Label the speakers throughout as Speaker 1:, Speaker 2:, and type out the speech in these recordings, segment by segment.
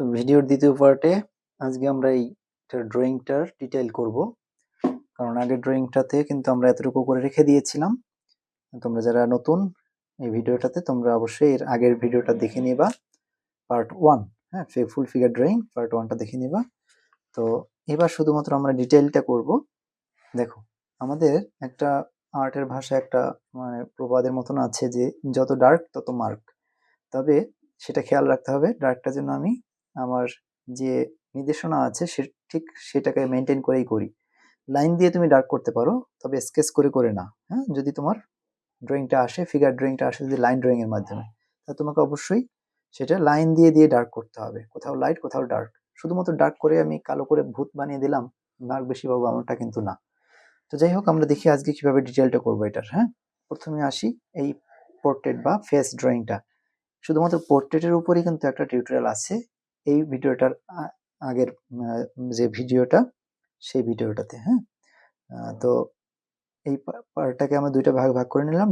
Speaker 1: তো ভিডিওর দ্বিতীয় পার্টে আজকে আমরা এই ড্রয়িংটার ডিটেইল করব। কারণ আগের ড্রয়িংটাতে কিন্তু আমরা এতটুকু করে রেখে দিয়েছিলাম। তোমরা যারা নতুন এই ভিডিওটাতে, তোমরা অবশ্যই এর আগের ভিডিওটা দেখে নিবা। পার্ট ওয়ান হ্যাঁ ফুল ফিগার ড্রয়িং পার্ট ওয়ানটা দেখে নিবা। তো এবার শুধুমাত্র আমরা ডিটেলটা করব। দেখো, আমাদের একটা আর্টের ভাষায় একটা মানে প্রবাদের মতন আছে যে, যত ডার্ক তত মার্ক তবে সেটা খেয়াল রাখতে হবে ডার্কটা যেন আমি আমার যে নির্দেশনা আছে সে, ঠিক সেটাকে মেনটেন করেই করি। লাইন দিয়ে তুমি ডার্ক করতে পারো, তবে স্কেচ করে করে না হ্যাঁ? যদি তোমার ড্রয়িংটা আসে ফিগার ড্রয়িংটা আসে যদি লাইন ড্রয়িংয়ের মাধ্যমে তাহলে তোমাকে অবশ্যই সেটা লাইন দিয়ে দিয়ে ডার্ক করতে হবে। কোথাও লাইট কোথাও ডার্ক শুধুমাত্র ডার্ক করে আমি কালো করে ভূত বানিয়ে দিলাম মার্ক বেশি পাবো এমনটা কিন্তু না। তো যাই হোক, আমরা দেখি আজকে কীভাবে ডিটেলটা করব এটার হ্যাঁ? প্রথমে আসি এই পোর্ট্রেট বা ফেস ড্রয়িংটা শুধুমাত্র পোর্ট্রেটের উপরেই কিন্তু একটা টিউটোরিয়াল আছে। এই ভিডিওটার আগের যে ভিডিওটা, সেই ভিডিওটাতে হ্যাঁ? তো এই পার্টটাকে আমরা দুইটা ভাগ ভাগ করে নিলাম।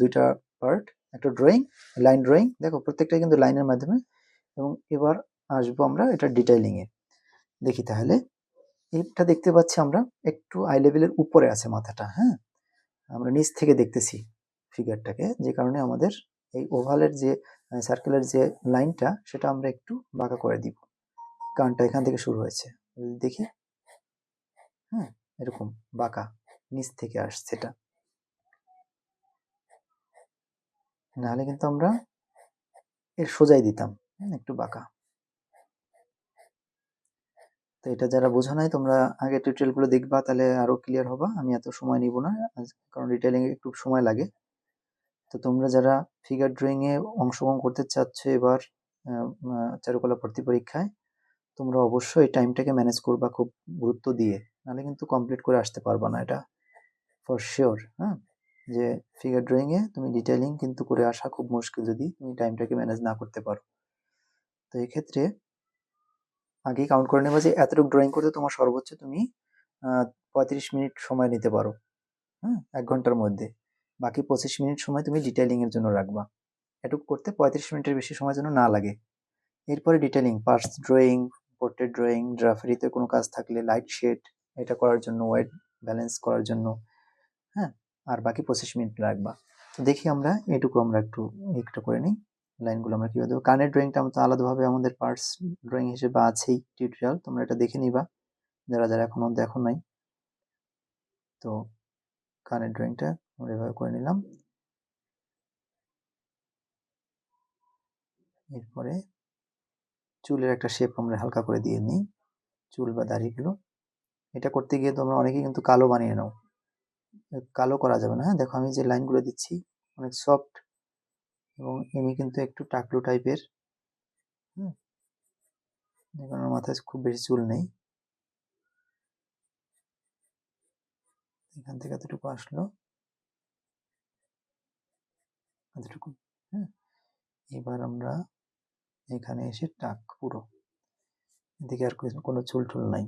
Speaker 1: দুইটা পার্ট, একটা ড্রয়িং, লাইন ড্রয়িং। দেখো, প্রত্যেকটাই কিন্তু লাইনের মাধ্যমে। এবং এবার আসব আমরা এটা ডিটেইলিং এ দেখি তাহলে। এটা দেখতে পাচ্ছি আমরা, একটু আই লেভেলের উপরে আছে মাথাটা হ্যাঁ? আমরা নিচ থেকে দেখতেছি ফিগারটাকে, যে কারণে আমাদের এই ওভালের যে সার্কেলের যে লাইনটা সেটা আমরা একটু বাঁকা করে দিব। কানটা এখান থেকে শুরু হয়েছে। দেখি হ্যাঁ এরকম বাঁকা নিচ থেকে আসছে এটা। নাহলে কিন্তু আমরা এর সোজাই দিতাম হুম, একটু বাঁকা। তো এটা যারা বোঝো নাই তোমরা আগে টিউটোরিয়ালগুলো দেখবা তাহলে আরও ক্লিয়ার হবা। আমি এত সময় নিব না কারণ ডিটেইলিং একটু সময় লাগে। তো তোমরা যারা ফিগার ড্রয়িং এ অংশগ্রহণ করতে চাচ্ছ এবার চারুকলা ভর্তি পরীক্ষায়, তোমরা অবশ্যই টাইমটাকে ম্যানেজ করবা খুব গুরুত্ব দিয়ে। নাহলে কিন্তু কমপ্লিট করে আসতে পারবা না এটা ফর শিওর হ্যাঁ? যে ফিগার ড্রয়িং এ তুমি ডিটেলিং কিন্তু করে আসা খুব মুশকিল যদি তুমি টাইমটাকে ম্যানেজ না করতে পারো। তো এক্ষেত্রে আগেই কাউন্ট করে নেবা যে এতটুকু ড্রয়িং করতে তোমার সর্বোচ্চ তুমি পঁয়ত্রিশ মিনিট সময় নিতে পারো হ্যাঁ? এক ঘণ্টার মধ্যে। বাকি পঁচিশ মিনিট সময় তুমি ডিটেইলিং এর জন্য রাখবা। এটুকু করতে পঁয়ত্রিশ মিনিটের বেশি সময় যেন না লাগে। এরপরে detailing parts drawing portrait drawing ড্রাফারিতে কোনো কাজ থাকলে লাইট শেড এটা করার জন্য ওয়েট ব্যালেন্স করার জন্য হ্যাঁ? আর বাকি পঁচিশ মিনিট রাখবা। তো দেখি আমরা, এটুকু আমরা একটু একটু করে নিই। লাইনগুলো আমরা কীভাবে দেবো? কানের ড্রয়িংটা আমরা তো আলাদাভাবে আমাদের পার্টস ড্রয়িং হিসেবে আছেই টিউটোরিয়াল তোমরা এটা দেখে নিবা। যারা যারা এখনও দেখো নাই। তো কানের ড্রয়িংটা আমরা এভাবে করে নিলাম। এরপরে চুলের একটা শেপ আমরা হালকা করে দিয়ে নিই, চুল বা দাড়িগুলো। এটা করতে গিয়ে তোমরা অনেকেই কিন্তু কালো বানিয়ে নাও। কালো করা যাবে না হ্যাঁ? দেখো আমি যে লাইনগুলো দিচ্ছি, অনেক সফট এবং ইনি কিন্তু একটু টাকলু টাইপের হুম? আমার মাথায় খুব বেশি চুল নেই। এখান থেকে এতটুকু আসলো। এতটুকু হ্যাঁ? এবার আমরা এখানে এসে টাক পুরো। এদিকে আর কোনো চুল টুল নাই।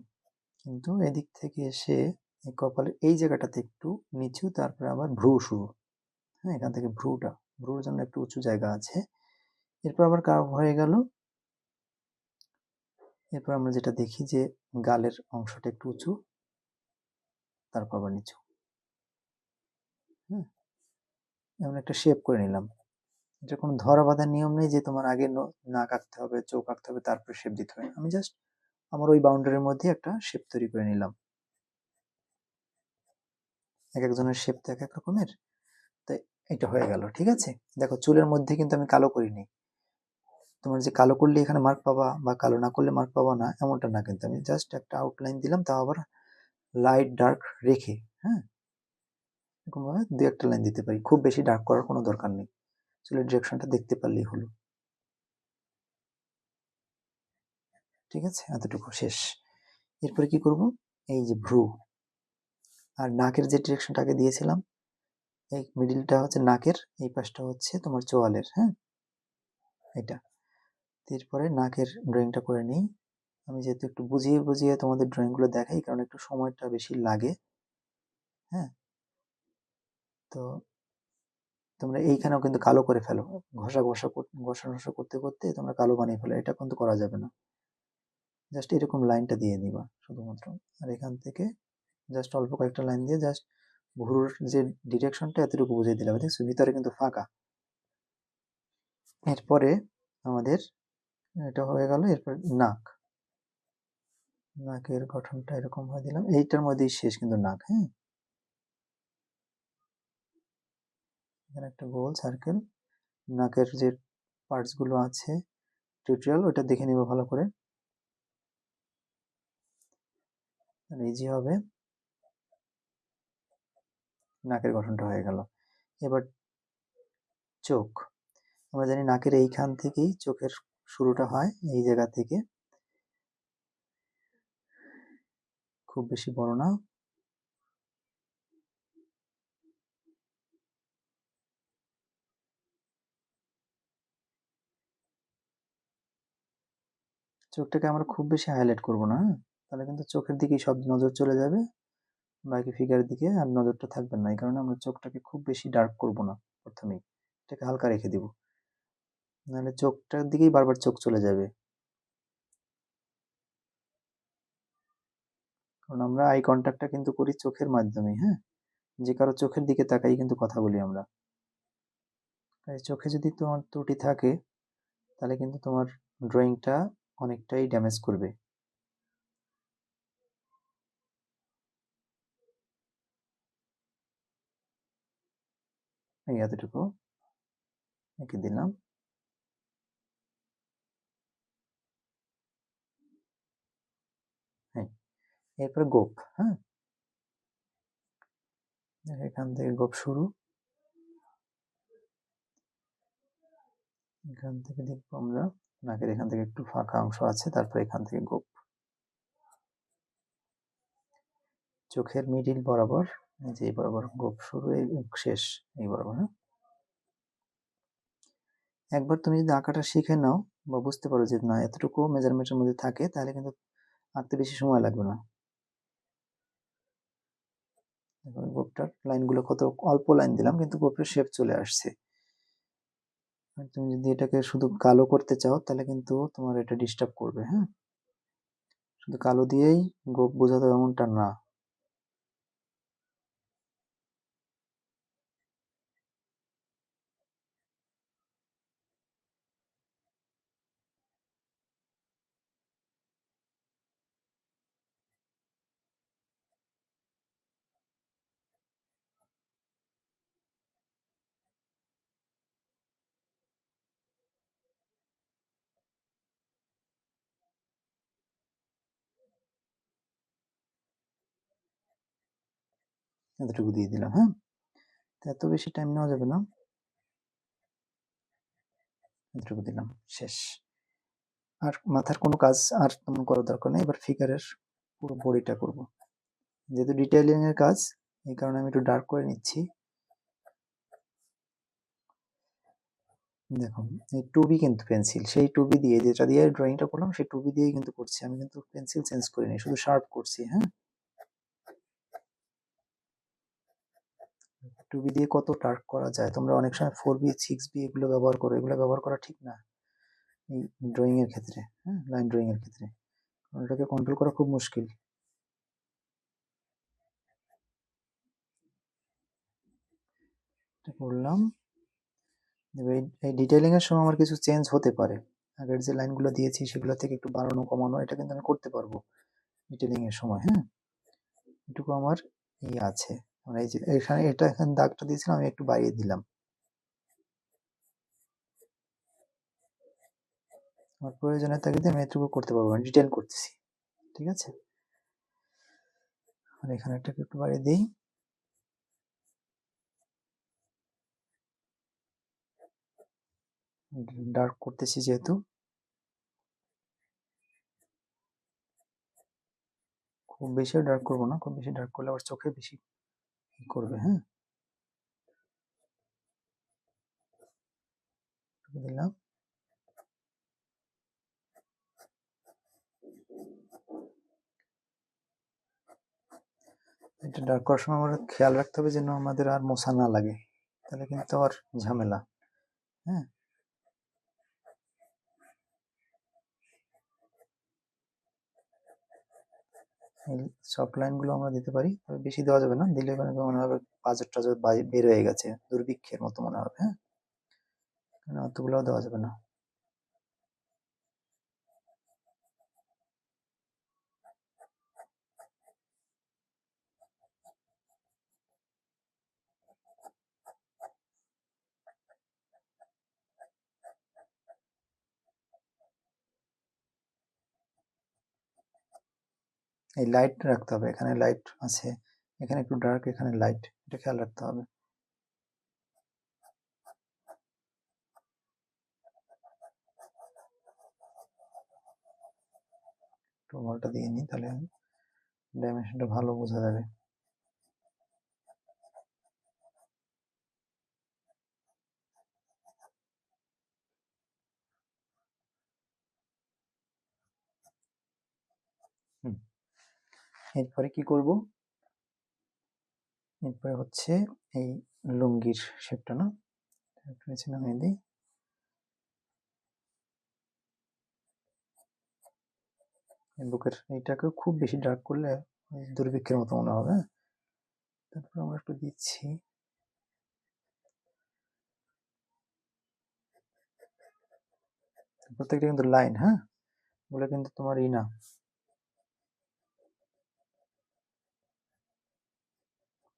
Speaker 1: কিন্তু এদিক থেকে এসে এই কপালের এই জায়গাটাতে একটু নিচু, তারপরে আবার ভ্রু শুরু। হ্যাঁ এখান থেকে ভ্রুটা, ভ্রুর জন্য একটু উঁচু জায়গা আছে। এরপর আবার কার্ভ হয়ে গেল। এরপর আমরা যেটা দেখি যে গালের অংশটা একটু উঁচু, তারপর আবার নিচু। হুম এমন একটা শেপ করে নিলাম। এটা কোনো ধরা বাঁধার নিয়ম নেই যে তোমার আগে ন- নাক আঁকতে হবে, চোখ আঁকতে হবে, তারপরে শেপ দিতে হবে। আমি জাস্ট আমার ওই বাউন্ডারির মধ্যে একটা শেপ তৈরি করে নিলাম। এক একজনের শেপ তো এক এক রকমের। তাই এটা হয়ে গেল, ঠিক আছে? দেখো, চুলের মধ্যে কিন্তু আমি কালো করিনি। তোমার যে কালো করলে এখানে মার্ক পাবা বা কালো না করলে মার্ক পাবা না, এমনটা না কিন্তু। আমি জাস্ট একটা আউটলাইন দিলাম, তাও আবার লাইট ডার্ক রেখে হ্যাঁ? এরকম ভাবে দু একটা লাইন দিতে পারি। খুব বেশি ডার্ক করার কোনো দরকার নেই। চুলের ডিরেকশনটা দেখতে পারলেই হলো। ঠিক আছে? এতটুকু শেষ। এরপরে কি করব? এই যে ভ্রু। আর নাকের যে ডিরেকশনটাকে দিয়েছিলাম, এই মিডিলটা হচ্ছে নাকের, এই পাশটা হচ্ছে তোমার চোয়ালের হ্যাঁ? এটা এরপরে নাকের ড্রয়িংটা করে নিই। আমি যেহেতু একটু বুঝিয়ে বুঝিয়ে তোমাদের ড্রয়িংগুলো দেখাই, কারণ একটু সময়টা বেশি লাগে হ্যাঁ? তো তোমরা এইখানেও কিন্তু কালো করে ফেলো। ঘষা ঘষা ঘষা ঘষা করতে করতে তোমরা কালো বানিয়ে ফেলো। এটা কিন্তু করা যাবে না। জাস্ট এরকম লাইনটা দিয়ে দিবা শুধুমাত্র। আর এখান থেকে জাস্ট অল্প কয়েকটা লাইন দিয়ে জাস্ট ভুরুর যে ডিরেকশনটা এতটুকু বুঝিয়ে দিলাম। দেখছ? ভিতরে কিন্তু ফাঁকা। এরপরে আমাদের এটা হয়ে গেল, এরপর নাক। নাকের গঠনটা এরকম হয়ে দিলাম। এইটার মধ্যেই শেষ কিন্তু নাক হ্যাঁ? এখানে একটা গোল সার্কেল নাকের যে পার্টসগুলো আছে টিউটোরিয়াল ওটা দেখে নিব ভালো করে। ইজি হবে। নাকের গঠনটা হয়ে গেল। এবার চোখ। আমরা জানি নাকের এইখান থেকেই চোখের শুরুটা হয়, এই জায়গা থেকে। খুব বেশি বড় না। চোখটাকে আমরা খুব বেশি হাইলাইট করব না হ্যাঁ? তাহলে কিন্তু চোখের দিকেই সব নজর চলে যাবে, বাকি ফিগারের দিকে আর নজরটা থাকবে না, এই কারণে আমরা চোখটাকে খুব বেশি ডার্ক করব না প্রথমেই, এটাকে হালকা রেখে দিব। নাহলে চোখটার দিকেই বারবার চোখ চলে যাবে। কারণ আমরা আই কন্ট্যাক্টটা কিন্তু করি চোখের মাধ্যমে হ্যাঁ? যে কারও চোখের দিকে তাকাই কিন্তু কথা বলি আমরা। তাই চোখে যদি তোমার ত্রুটি থাকে, তাহলে কিন্তু তোমার ড্রয়িংটা অনেকটাই ড্যামেজ করবে। এই এতটুকু। এঁকে দিলাম। হ্যাঁ এরপরে গোপ হ্যাঁ? এখান থেকে গোপ শুরু। এখান থেকে দেখব আমরা। নাকের এখান থেকে একটু ফাঁকা অংশ আছে, তারপর এখান থেকে গোপ। চোখের মিডিল বরাবর, এই যে এই বরাবর গোপ শুরু, এই শেষ, এই বরাবর হ্যাঁ? একবার তুমি যদি আঁকাটা শিখে নাও বা বুঝতে পারো যে না, এতটুকু মেজারমেন্টের মধ্যে থাকে, তাহলে কিন্তু আঁকতে বেশি সময় লাগবে না। গোপটার লাইনগুলো কত, অল্প লাইন দিলাম, কিন্তু গোপের শেপ চলে আসছে। আর তুমি যদি এটাকে শুধু কালো করতে চাও, তাহলে কিন্তু তোমার এটা ডিস্টার্ব করবে হ্যাঁ? শুধু কালো দিয়েই গোপ বোঝাতে এমনটা না। এতটুকু দিয়ে দিলাম হ্যাঁ? এত বেশি টাইম নেওয়া যাবে না। এতটুকু দিলাম, শেষ। আর মাথার কোনো কাজ আর তেমন করার দরকার নেই। এবার ফিগারের পুরো বডিটা করব। যেহেতু ডিটেইলিং এর কাজ, এই কারণে আমি একটু ডার্ক করে নিচ্ছি। দেখুন, এই টুবি কিন্তু পেন্সিল সেই টুবি দিয়ে যেটা দিয়ে ড্রয়িংটা করলাম, সেই টুবি দিয়েই কিন্তু করছি। আমি কিন্তু পেন্সিল চেঞ্জ করিনি, শুধু শার্প করছি হ্যাঁ? টুবি দিয়ে কত টার্ক করা যায়? তোমরা অনেক সময় ফোর বি সিক্স বি এগুলো ব্যবহার করো। এগুলো ব্যবহার করা ঠিক না। এই ড্রয়িং এর ক্ষেত্রে হ্যাঁ? লাইন ড্রয়িং এর ক্ষেত্রে। এটাকে কন্ট্রোল করা খুব মুশকিল। করলাম। এই- এর সময় আমার কিছু চেঞ্জ হতে পারে। আগের যে লাইনগুলো দিয়েছি সেগুলো থেকে একটু বাড়ানো, কমানো, এটা কিন্তু আমি করতে পারব ডিটেইলিং এর সময় হ্যাঁ? এটুকু আমার ইয়ে আছে। মানে এই যে, এখানে এটা এখানে দাগটা দিয়েছিলাম, আমি একটু বাড়িয়ে দিলাম। আমার প্রয়োজনের তাগিদে আমি এটুকু করতে পারব ডিটেল করতেছি, ঠিক আছে? আর এখানে এটাকে একটু বাড়িয়ে দিই। ডার্ক করতেছি যেহেতু। খুব বেশি ডার্ক করব না, খুব বেশি ডার্ক করলে আবার চোখে বেশি করবে হ্যাঁ? দিলাম। এটা ডার্ক করার সময় আমরা খেয়াল রাখতে হবে যেন আমাদের আর মশা না লাগে। তাহলে কিন্তু আর ঝামেলা হ্যাঁ? এই সফট লাইনগুলো আমরা দিতে পারি। তবে বেশি দেওয়া যাবে না। দিলে এখানে মনে হবে বাজেট টাজেট বাই- বের হয়ে গেছে। দুর্ভিক্ষের মতো মনে হবে হ্যাঁ? এখানে অতগুলোও দেওয়া যাবে না। এই লাইট রাখতে হবে। এখানে লাইট আছে, এখানে একটু ডার্ক এখানে লাইট এটা খেয়াল রাখতে হবে। একটু বলটা দিয়ে নিই, তাহলে ডাইমেনশনটা ভালো বোঝা যাবে। এরপরে কি করব? এরপরে হচ্ছে এই লুঙ্গির শেপটা না? নামিয়ে দিই। বুকের এইটাকেও খুব বেশি ডার্ক করলে দুর্ভিক্ষের মতো মনে হবে হ্যাঁ? তারপর আমরা একটু দিচ্ছি। প্রত্যেকটা কিন্তু লাইন হ্যাঁ? ওগুলো কিন্তু তোমার ই না।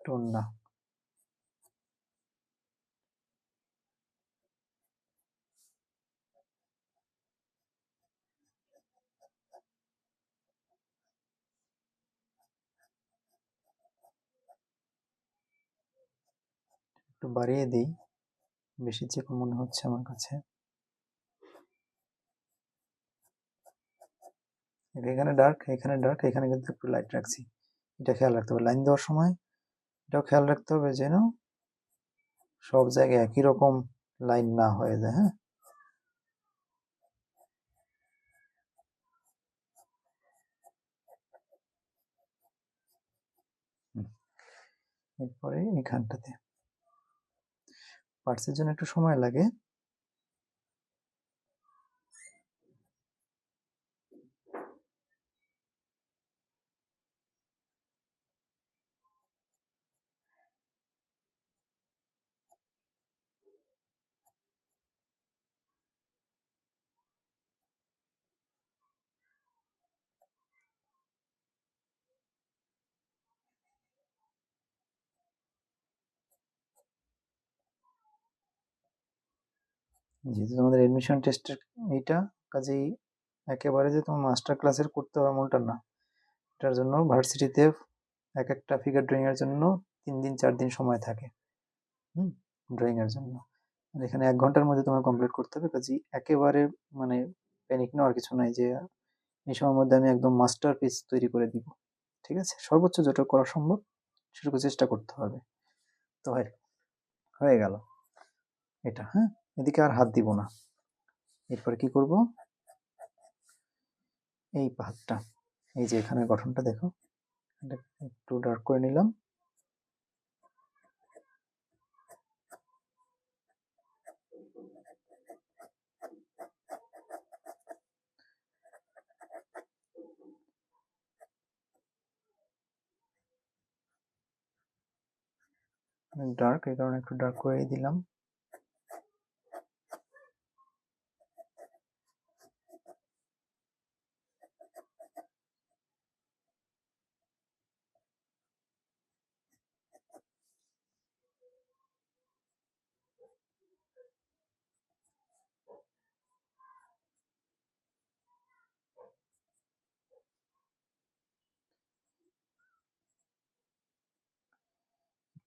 Speaker 1: টোন একটু বাড়িয়ে দিই, বেশি চিকন মনে হচ্ছে আমার কাছে। এখানে ডার্ক এখানে ডার্ক এখানে কিন্তু একটু লাইট রাখছি। এটা খেয়াল রাখতে হবে। লাইন দেওয়ার সময় এটাও খেয়াল রাখতে হবে যেন সব জায়গায় একই রকম লাইন না হয়ে যায় হ্যাঁ। এরপরে এখানটাতে। পার্টসের জন্য একটু সময় লাগে। যেহেতু তোমাদের এডমিশন টেস্টের এইটা কাজেই একেবারে যে তোমার মাস্টার ক্লাসের করতে হবে এমনটা না। এটার জন্য ভার্সিটিতে এক একটা ফিগার ড্রয়িংয়ের জন্য তিন দিন, চার দিন সময় থাকে। হুম ড্রয়িংয়ের জন্য। আর এখানে এক ঘণ্টার মধ্যে তোমার কমপ্লিট করতে হবে, কাজেই একেবারে মানে প্যানিক নেওয়ার কিছু নাই যে, এই সময়ের মধ্যে আমি একদম মাস্টার পিস তৈরি করে দিব। ঠিক আছে? সর্বোচ্চ যেটুকু করা সম্ভব, সেটুকু চেষ্টা করতে হবে। তো হয়ে গেল। এটা হ্যাঁ? এদিকে আর হাত দিব না। এরপরে কি করব? এই পাহাড়টা। এই যে এখানে গঠনটা দেখো। একটু ডার্ক করে নিলাম। ডার্ক এই কারণে একটু ডার্ক করে দিলাম।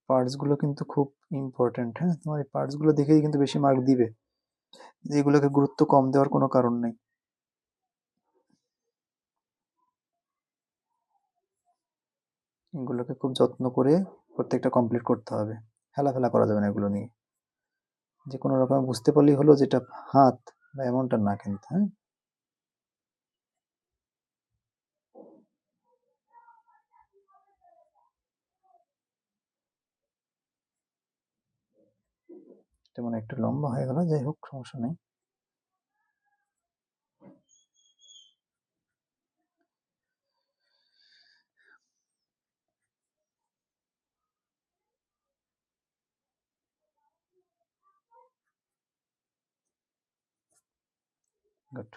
Speaker 1: পার্টসগুলো কিন্তু খুব ইম্পর্টেন্ট হ্যাঁ? তোমার এই পার্টসগুলো দেখেই কিন্তু বেশি মার্ক দিবে। এগুলোকে গুরুত্ব কম দেওয়ার কোনো কারণ নেই। এগুলোকে খুব যত্ন করে প্রত্যেকটা কমপ্লিট করতে হবে। হেলাফেলা করা যাবে না এগুলো নিয়ে। যে কোনো রকম বুঝতে পারলেই হলো যেটা হাত বা এমনটা না কিন্তু হ্যাঁ? এটা মানে একটু লম্বা হয়ে গেল, যাই হোক, সমস্যা নেই।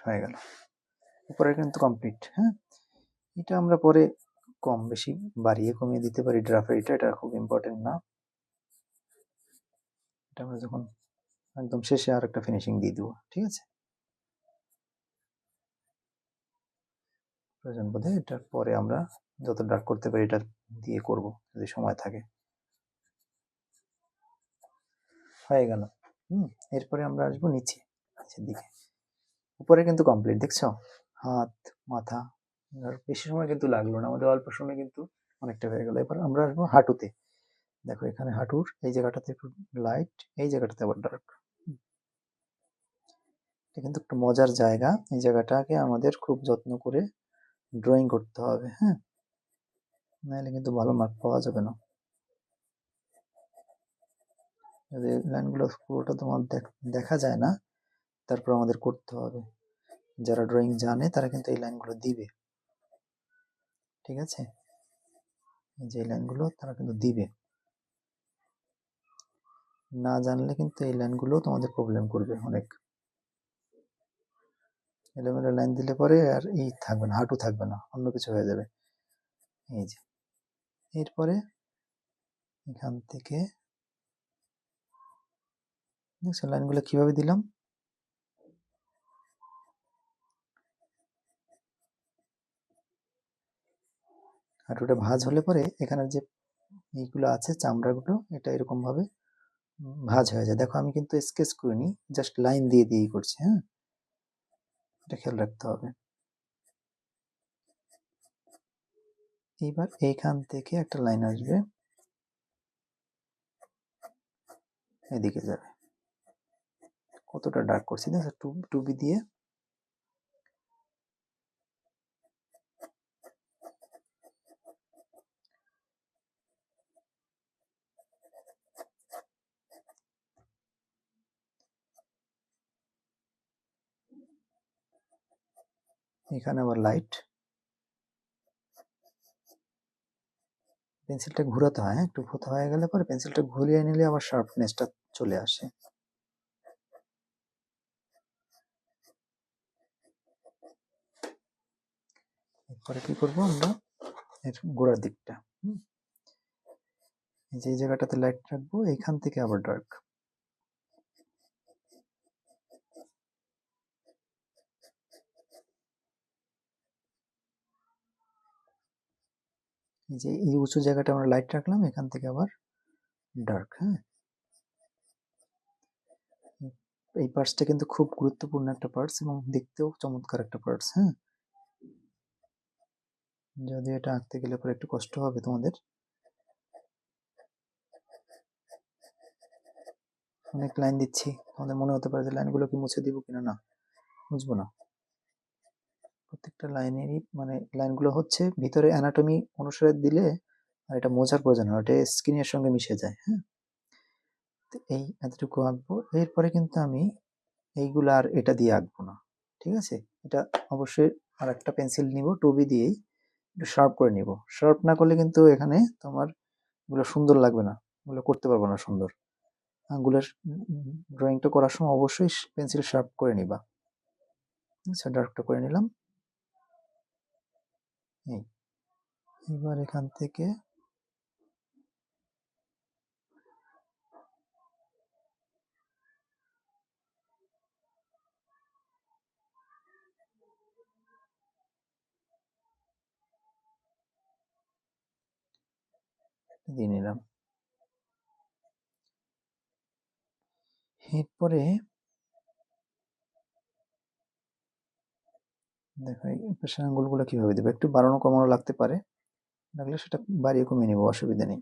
Speaker 1: হয়ে গেল। উপরে কিন্তু কমপ্লিট হ্যাঁ? এটা আমরা পরে কম বেশি বাড়িয়ে কমিয়ে দিতে পারি ড্রাফের এটা এটা খুব ইম্পর্টেন্ট না। এটা আমরা যখন একদম শেষে আর একটা ফিনিশিং দিয়ে দেবো, ঠিক আছে? প্রয়োজন বোধে এটার পরে আমরা যত ডার্ক করতে পারি এটা দিয়ে করব, যদি সময় থাকে। হয়ে গেল। হুম, এরপরে আমরা আসব নিচে, নিচের দিকে। উপরে কিন্তু কমপ্লিট দেখছ? হাত, মাথা বেশি সময় কিন্তু লাগল না, আমাদের অল্প সময় কিন্তু অনেকটা হয়ে গেল। এবার আমরা আসব হাঁটুতে। দেখো এখানে হাঁটুর, এই জায়গাটাতে একটু লাইট এই জায়গাটাতে আবার ডার্ক এটা কিন্তু একটু মজার জায়গা। এই জায়গাটাকে আমাদের খুব যত্ন করে ড্রয়িং করতে হবে হ্যাঁ? নাহলে কিন্তু ভালো মার্ক পাওয়া যাবে না। যদি লাইনগুলো পুরোটা তোমার দেখ- যায় না, তারপর আমাদের করতে হবে। যারা ড্রয়িং জানে, তারা কিন্তু এই লাইনগুলো দিবে। ঠিক আছে? যে লাইনগুলো তারা কিন্তু দিবে। না জানলে কিন্তু এই লাইনগুলো তোমাদের প্রবলেম করবে অনেক। এলোমেলো লাইন দিলে পরে আর ই থাকবে না হাঁটু থাকবে না অন্য কিছু হয়ে যাবে। এই যে এরপরে এখান থেকে দেখছ লাইনগুলো কীভাবে দিলাম? হাঁটুটা ভাঁজ হলে পরে এখানের যে এইগুলো আছে চামড়াগুলো এটা এরকম ভাবে উম, ভাঁজ হয়ে যায়। দেখো, আমি কিন্তু স্কেচ করিনি জাস্ট লাইন দিয়ে দিয়েই করছি হ্যাঁ? এটা খেয়াল রাখতে হবে। এইবার এইখান থেকে একটা লাইন আসবে। এদিকে যাবে। কতটা ডার্ক করছি না টুবি দিয়ে এখানে আবার লাইট পেন্সিলটা ঘোরাতে হয় হ্যাঁ? একটু ভূত হয়ে গেলে পরে পেন্সিলটা ঘুরিয়ে নিলে আবার শার্পনেসটা চলে আসে। এরপরে কি করব আমরা? এর গোড়ার দিকটা যে জায়গাটাতে লাইট রাখব, এখান থেকে আবার ডার্ক এই যে এই উঁচু জায়গাটা আমরা লাইট রাখলাম, এখান থেকে আবার ডার্ক হ্যাঁ? এই পার্টসটা কিন্তু খুব গুরুত্বপূর্ণ একটা পার্টস এবং দেখতেও চমৎকার একটা পার্টস হ্যাঁ? যদি এটা আঁকতে গেলে পরে একটু কষ্ট হবে তোমাদের। অনেক লাইন দিচ্ছি, তোমাদের মনে হতে পারে যে লাইনগুলো কি মুছে দিব কিনা না, বুঝব না। প্রত্যেকটা লাইনেরই মানে লাইনগুলো হচ্ছে ভিতরে অ্যানাটমি অনুসারে দিলে আর এটা মোজার প্রয়োজন হয় ওটা স্কিনের সঙ্গে মিশে যায় হ্যাঁ? তো এই এতটুকু আঁকবো। এরপরে কিন্তু আমি এইগুলো আর এটা দিয়ে আঁকবো না, ঠিক আছে? এটা অবশ্যই আর একটা পেন্সিল নিব টুবি দিয়েই একটু শার্প করে নিব। শার্প না করলে কিন্তু এখানে তোমার এগুলো সুন্দর লাগবে না, এগুলো করতে পারব না সুন্দর। আঙ্গুলের ড্রয়িংটা করার সময় অবশ্যই পেন্সিল শার্প করে নিবা। আচ্ছা ডার্কটা করে নিলাম। এই এবার এখান থেকে দিয়ে নিলাম। এরপরে দেখো এই পেশার আঙ্গুলগুলো কীভাবে দেবো? একটু বাড়ানো কমানো লাগতে পারে। লাগলে সেটা বাড়িয়ে কমিয়ে নেব, অসুবিধা নেই।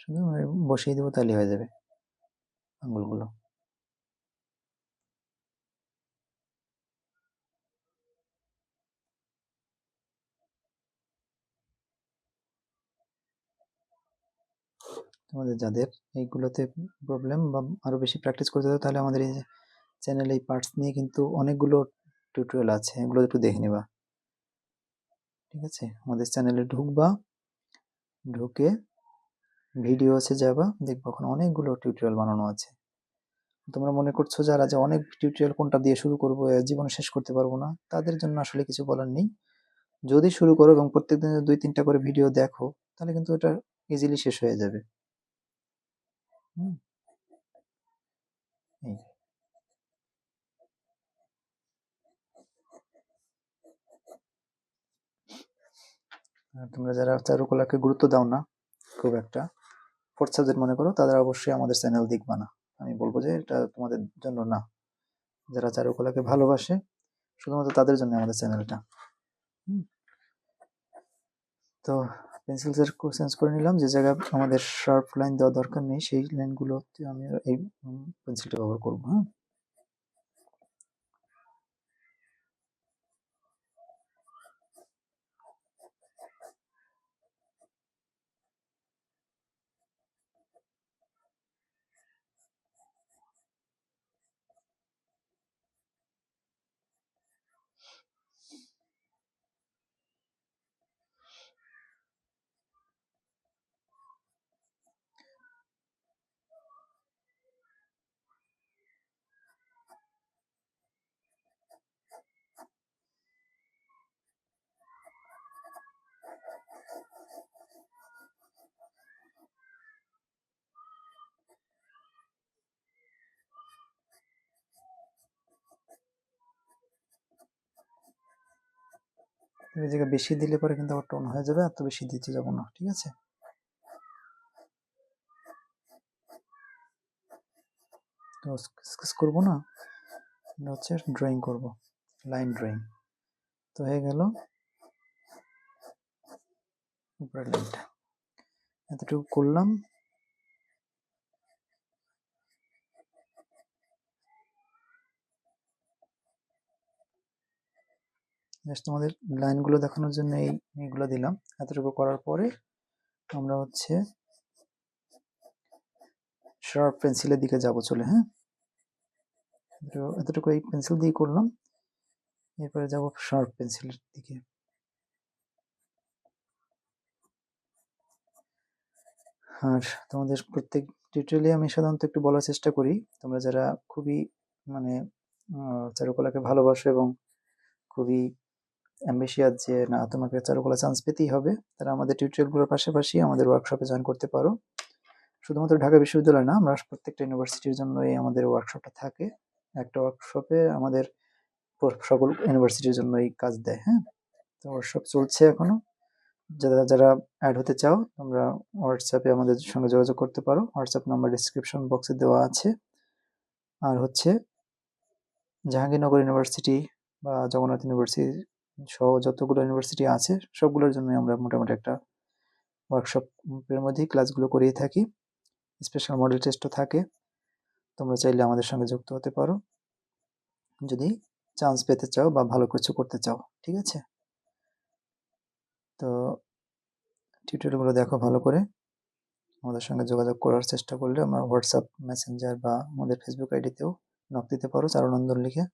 Speaker 1: শুধু বসিয়ে দেবো তাহলে হয়ে যাবে আঙ্গুলগুলো তোমাদের যাদের এইগুলোতে প্রবলেম বা আরও বেশি প্র্যাকটিস করতে চাও, তাহলে আমাদের এই চ্যানেলে এই পার্টস নিয়ে কিন্তু অনেকগুলো টিউটোরিয়াল আছে, এগুলো একটু দেখে নিবা। ঠিক আছে? আমাদের চ্যানেলে ঢুকবা, ঢুকে ভিডিও আছে যাবা, দেখবা ওখানে অনেকগুলো টিউটোরিয়াল বানানো আছে। তোমরা মনে করছ যারা যে অনেক টিউটোরিয়াল কোনটা দিয়ে শুরু করব জীবন শেষ করতে পারব না, তাদের জন্য আসলে কিছু বলার নেই। যদি শুরু করো এবং প্রত্যেকদিন দুই তিনটা করে ভিডিও দেখো, তাহলে কিন্তু এটা ইজিলি শেষ হয়ে যাবে। এই তোমরা যারা চারুকলাকে গুরুত্ব দাও না, খুব একটা ফোর্থ সাবজেক্ট মনে করো তাদের অবশ্যই আমাদের চ্যানেল দেখবা না। আমি বলব যে এটা তোমাদের জন্য না। যারা চারুকলাকে ভালোবাসে, শুধুমাত্র তাদের জন্য আমাদের চ্যানেলটা। তো পেন্সিল চেঞ্জ করে নিলাম। যে জায়গায় আমাদের শার্প লাইন দেওয়া দরকার নেই, সেই লাইনগুলোতে আমি এই পেন্সিলটা ব্যবহার করব হ্যাঁ? এই জায়গায় বেশি দিলে পরে কিন্তু আবার টোন হয়ে যাবে এত বেশি দিতে যাব না, ঠিক আছে? তো স্কেচ করব না? হচ্ছে ড্রয়িং করব লাইন ড্রয়িং তো হয়ে গেল উপরের লাইনটা এতটুকু করলাম। জাস্ট তোমাদের লাইনগুলো দেখানোর জন্য এই এইগুলো দিলাম। এতটুকু করার পরে আমরা হচ্ছে শার্প পেন্সিলের দিকে যাব চলে হ্যাঁ? এতটুকু- এই পেন্সিল দিয়ে করলাম। এরপরে যাব শার্প পেন্সিলের দিকে। আর তোমাদের প্রত্যেক টিউটোরিয়ালে আমি সাধারণত একটু বলার চেষ্টা করি। তোমরা যারা খুবই মানে চারুকলাকে ভালোবাসো এবং খুবই অ্যাম্বিশিয়াস যে, না, তোমাকে চারুকলা চান্স পেতেই হবে। তারা আমাদের টিউটোরিয়ালগুলোর পাশাপাশি আমাদের ওয়ার্কশপে জয়েন করতে পারো। শুধুমাত্র ঢাকা বিশ্ববিদ্যালয় না, আমরা প্রত্যেকটা ইউনিভার্সিটির জন্য এই আমাদের ওয়ার্কশপটা থাকে। একটা ওয়ার্কশপে আমাদের সকল ইউনিভার্সিটির জন্য এই কাজ দেয় হ্যাঁ? তো ওয়ার্কশপ চলছে এখনও যারা যারা অ্যাড হতে চাও, তোমরা হোয়াটসঅ্যাপে আমাদের সঙ্গে যোগাযোগ করতে পারো। হোয়াটসঅ্যাপ নাম্বার ডিসক্রিপশন বক্সে দেওয়া আছে। আর হচ্ছে, জাহাঙ্গীরনগর ইউনিভার্সিটি বা জগন্নাথ ইউনিভার্সিটি সহ যতগুলো ইউনিভার্সিটি আছে, সবগুলোর জন্যই আমরা মোটামুটি একটা ওয়ার্কশপের মধ্যেই ক্লাসগুলো করিয়ে থাকি। স্পেশাল মডেল টেস্টও থাকে। তোমরা চাইলে আমাদের সঙ্গে যুক্ত হতে পারো। যদি চান্স পেতে চাও বা ভালো কিছু করতে চাও, ঠিক আছে? তো টিউটোরিয়ালগুলো দেখো ভালো করে। আমাদের সঙ্গে যোগাযোগ করার চেষ্টা করলে আমরা হোয়াটসঅ্যাপ মেসেঞ্জার বা আমাদের ফেসবুক আইডিতেও নক দিতে পারো, চারুনন্দন লিখে।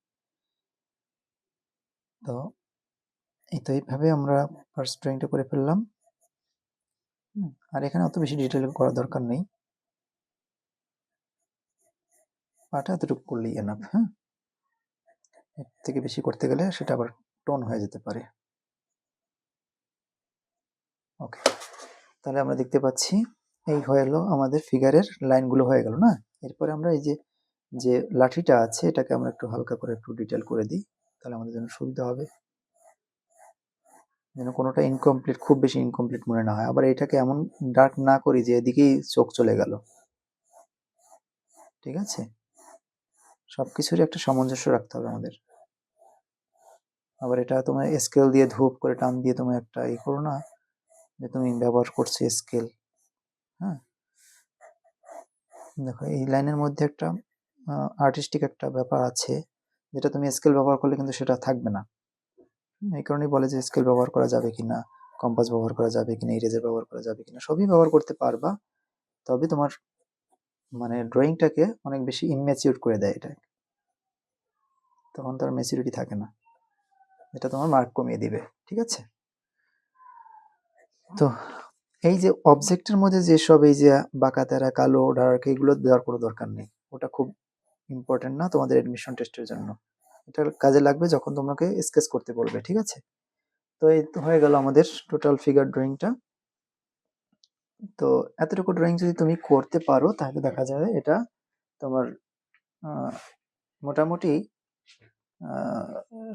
Speaker 1: তো এই তো এইভাবে আমরা ফার্স্ট ড্রয়িংটা করে ফেললাম। আর এখানে অত বেশি ডিটেল করার দরকার নেই। পাটা এতটুকু করলেই এনাফ হ্যাঁ? এর থেকে বেশি করতে গেলে সেটা আবার টোন হয়ে যেতে পারে। ওকে তাহলে আমরা দেখতে পাচ্ছি, এই হয়ে গেল আমাদের ফিগারের লাইনগুলো হয়ে গেল, না? এরপরে আমরা এই যে যে লাঠিটা আছে, এটাকে আমরা একটু হালকা করে একটু ডিটেল করে দিই, তাহলে আমাদের জন্য সুবিধা হবে। যেন কোনোটা ইনকমপ্লিট খুব বেশি ইনকমপ্লিট মনে না হয়। আবার এটাকে এমন ডার্ক না করি যে এদিকেই চোখ চলে গেল। ঠিক আছে? সব কিছুরই একটা সামঞ্জস্য রাখতে হবে আমাদের। আবার এটা তোমার স্কেল দিয়ে ধূপ করে টান দিয়ে তুমি একটা ই করো না, যে তুমি ব্যবহার করছ স্কেল হ্যাঁ? দেখো, এই লাইনের মধ্যে একটা আর্টিস্টিক একটা ব্যাপার আছে, যেটা তুমি স্কেল ব্যবহার করলে কিন্তু সেটা থাকবে না। এই কারণেই বলে যে স্কেল ব্যবহার করা যাবে কিনা কম্পাস ব্যবহার করা যাবে কিনা ইরেজার ব্যবহার করা যাবে কিনা, সবই ব্যবহার করতে পারবা। তবে তোমার মানে ড্রয়িংটাকে অনেক বেশি ইনম্যাচিউর করে দেয় এটা। তখন তার ম্যাচুরিটি থাকে না। এটা তোমার মার্ক কমিয়ে দিবে, ঠিক আছে? তো এই যে অবজেক্টের মধ্যে যেসব এই যে বাঁকা, তেরা, কালো ডার্ক এগুলো দেওয়ার কোনো দরকার নেই। ওটা খুব ইম্পর্টেন্ট না তোমাদের এডমিশন টেস্টের জন্য। এটা কাজে লাগবে যখন তোমাকে স্কেচ করতে বলবে, ঠিক আছে? তো এই হয়ে গেল আমাদের টোটাল ফিগার ড্রয়িংটা তো এতটুকু ড্রয়িং যদি তুমি করতে পারো, তাহলে দেখা যাবে এটা তোমার মোটামুটি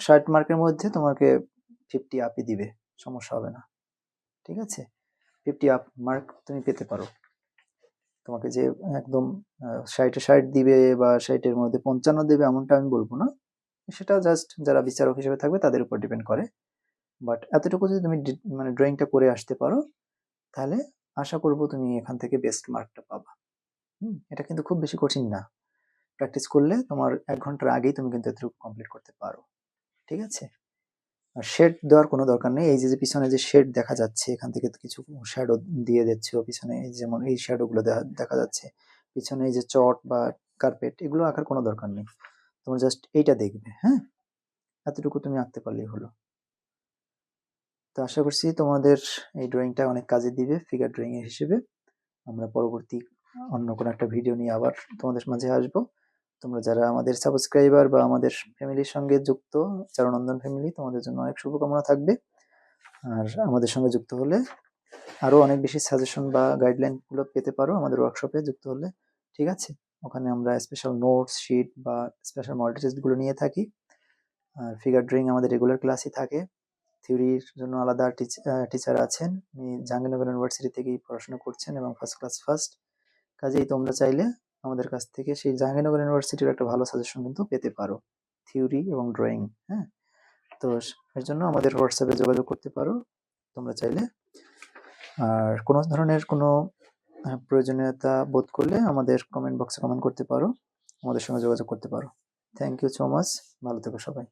Speaker 1: ষাট মার্কের মধ্যে তোমাকে ফিফটি আপই দিবে, সমস্যা হবে না। ঠিক আছে? ফিফটি আপ মার্ক তুমি পেতে পারো। তোমাকে যে একদম ষাটে ষাট দিবে বা ষাটের মধ্যে পঞ্চান্ন দেবে, এমনটা আমি বলব না। সেটা জাস্ট যারা বিচারক হিসেবে থাকবে তাদের উপর ডিপেন্ড করে। বাট এতটুকু যদি তুমি মানে ড্রয়িংটা করে আসতে পারো, তাহলে আশা করব তুমি এখান থেকে বেস্ট মার্কটা পাবা। হুম, এটা কিন্তু খুব বেশি কঠিন না। প্র্যাকটিস করলে তোমার এক ঘণ্টার আগেই তুমি কিন্তু এতটুকু কমপ্লিট করতে পারো। ঠিক আছে? আর শেড দেওয়ার কোনো দরকার নেই। এই যে পিছনে যে শেড দেখা যাচ্ছে, এখান থেকে কিছু শ্যাডো দিয়ে দিচ্ছে পিছনে। যেমন এই শ্যাডোগুলো দেখা যাচ্ছে। পিছনে এই যে চট বা কার্পেট এগুলো আঁকার কোনো দরকার নেই। তোমার জাস্ট এইটা দেখবে হ্যাঁ? এতটুকু তুমি আঁকতে পারলেই হলো। তো আশা করছি তোমাদের এই ড্রয়িংটা অনেক কাজে দিবে ফিগার ড্রয়িং এর হিসেবে। আমরা পরবর্তী অন্য কোনো একটা ভিডিও নিয়ে আবার তোমাদের মাঝে আসব। তোমরা যারা আমাদের সাবস্ক্রাইবার বা আমাদের ফ্যামিলির সঙ্গে যুক্ত চারণন্দন ফ্যামিলি তোমাদের জন্য অনেক শুভকামনা থাকবে। আর আমাদের সঙ্গে যুক্ত হলে আরও অনেক বেশি সাজেশন বা গাইডলাইনগুলো পেতে পারো আমাদের ওয়ার্কশপে যুক্ত হলে, ঠিক আছে? ওখানে আমরা স্পেশাল নোটস শিট বা স্পেশাল মডেল নিয়ে থাকি। আর ফিগার ড্রয়িং আমাদের রেগুলার ক্লাসই থাকে। থিওরির জন্য আলাদা টিচার আছেন। উনি জাহাঙ্গীরনগর ইউনিভার্সিটি থেকেই পড়াশোনা করছেন এবং ফার্স্ট ক্লাস ফার্স্ট কাজেই তোমরা চাইলে আমাদের কাছ থেকে সেই জাহাঙ্গীরনগর ইউনিভার্সিটির একটা ভালো সাজেশন কিন্তু পেতে পারো। থিওরি এবং ড্রয়িং হ্যাঁ? তো এর জন্য আমাদের হোয়াটসঅ্যাপে যোগাযোগ করতে পারো। তোমরা চাইলে। আর কোনো ধরনের কোনো প্রয়োজনীয়তা বোধ করলে আমাদের কমেন্ট বক্সে কমেন্ট করতে পারো। আমাদের সঙ্গে যোগাযোগ করতে পারো। থ্যাংক ইউ সো মাচ ভালো থেকো সবাই।